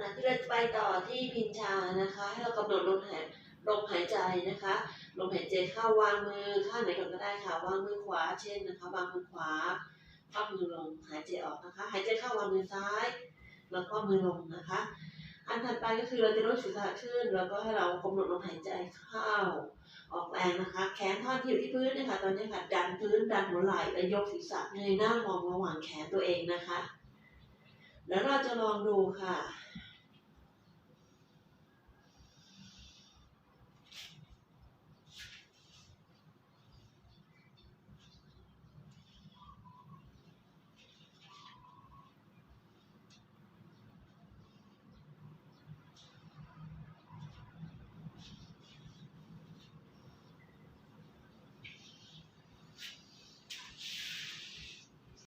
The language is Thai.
ขณะที่เราจะไปต่อที่พินชานะคะ ให้เรากำหนดลมหายลมหายใจนะคะลมหายใจเข้าวางมือข้างไหนก่อนก็ได้ค่ะวางมือขวาเช่นนะคะ วางมือขวาคว่ำมือลงหายใจออกนะคะ หายใจเข้าวางมือซ้าย แล้วก็มือลงนะคะ อันถัดไปก็คือเราจะลดศีรษะขึ้น แล้วก็ให้เรากำหนดลมหายใจเข้าออกแรงนะคะ แขนท่อนที่อยู่ที่พื้นนะคะตอนนี้ค่ะดันพื้นดันหัวไหล่และยกศีรษะเงยหน้ามองระหว่างแขนตัวเองนะคะ แล้วเราจะลองดูค่ะ